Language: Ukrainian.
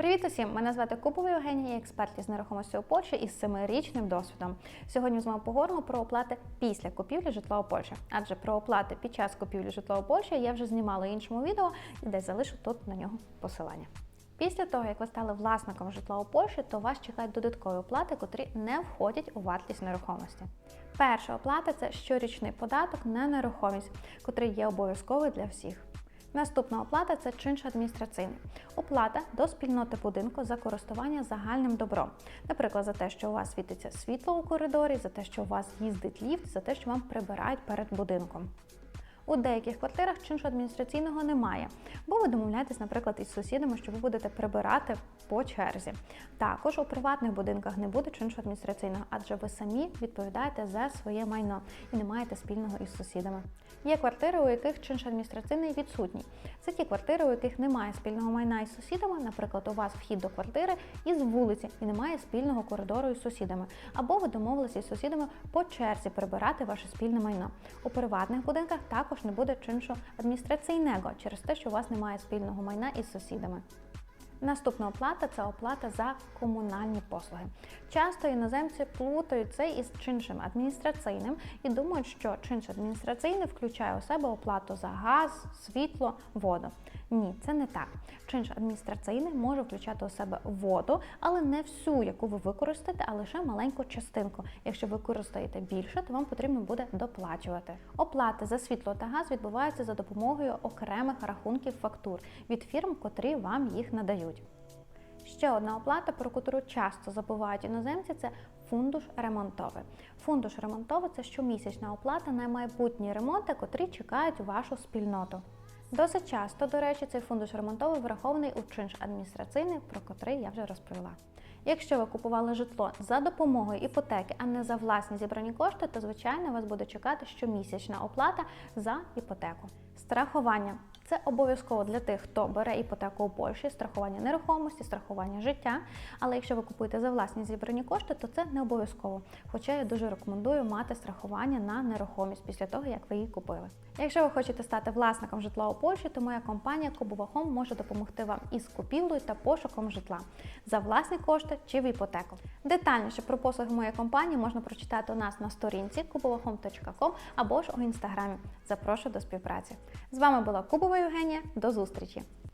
Привіт усім! Мене звати Купова Євгенія, експерт із нерухомості у Польщі із семирічним досвідом. Сьогодні з вами поговоримо про оплати після купівлі житла у Польщі. Адже про оплати під час купівлі житла у Польщі я вже знімала іншому відео і десь залишу тут на нього посилання. Після того, як ви стали власником житла у Польщі, то вас чекають додаткові оплати, котрі не входять у вартість нерухомості. Перша оплата це щорічний податок на нерухомість, котрий є обов'язковий для всіх. Наступна оплата це чинш адміністраційний. Оплата до спільноти будинку за користування загальним добром. Наприклад, за те, що у вас світиться світло у коридорі, за те, що у вас їздить ліфт, за те, що вам прибирають перед будинком. У деяких квартирах чиншу адміністраційного немає, бо ви домовляєтесь, наприклад, із сусідами, що ви будете прибирати по черзі. Також у приватних будинках не буде чиншу адміністраційного, адже ви самі відповідаєте за своє майно і не маєте спільного із сусідами. Є квартири, у яких чинш адміністраційний відсутній. Це ті квартири, у яких немає спільного майна із сусідами. Наприклад, у вас вхід до квартири із вулиці і немає спільного коридору із сусідами. Або ви домовилися із сусідами по черзі прибирати ваше спільне майно. У приватних будинках також не буде чиншу адміністраційного через те, що у вас немає спільного майна із сусідами. Наступна оплата це оплата за комунальні послуги. Часто іноземці плутають це із чиншим адміністраційним і думають, що чинш адміністраційний включає у себе оплату за газ, світло, воду. Ні, це не так. Чинш адміністраційний може включати у себе воду, але не всю, яку ви використаєте, а лише маленьку частинку. Якщо ви використаєте більше, то вам потрібно буде доплачувати. Оплати за світло та газ відбуваються за допомогою окремих рахунків фактур від фірм, котрі вам їх надають. Ще одна оплата, про яку часто забувають іноземці, це фундуш ремонтовий. Фундуш ремонтовий це щомісячна оплата на майбутні ремонти, котрі чекають вашу спільноту. Досить часто, до речі, цей фундуш ремонтовий врахований у чинш адміністраційний, про котрий я вже розповіла. Якщо ви купували житло за допомогою іпотеки, а не за власні зібрані кошти, то звичайно вас буде чекати щомісячна оплата за іпотеку. Страхування це обов'язково для тих, хто бере іпотеку у Польщі, страхування нерухомості, страхування життя. Але якщо ви купуєте за власні зібрані кошти, то це не обов'язково. Хоча я дуже рекомендую мати страхування на нерухомість після того, як ви її купили. Якщо ви хочете стати власником житла у Польщі, то моя компанія Home може допомогти вам із купівлею та пошуком житла за власні кошти чи в іпотеку. Детальніше про послуги моєї компанії можна прочитати у нас на сторінці kubovahome.com або ж у інстаграмі. Запрошую до співпраці. З вами була Кубова Євгенія. До зустрічі!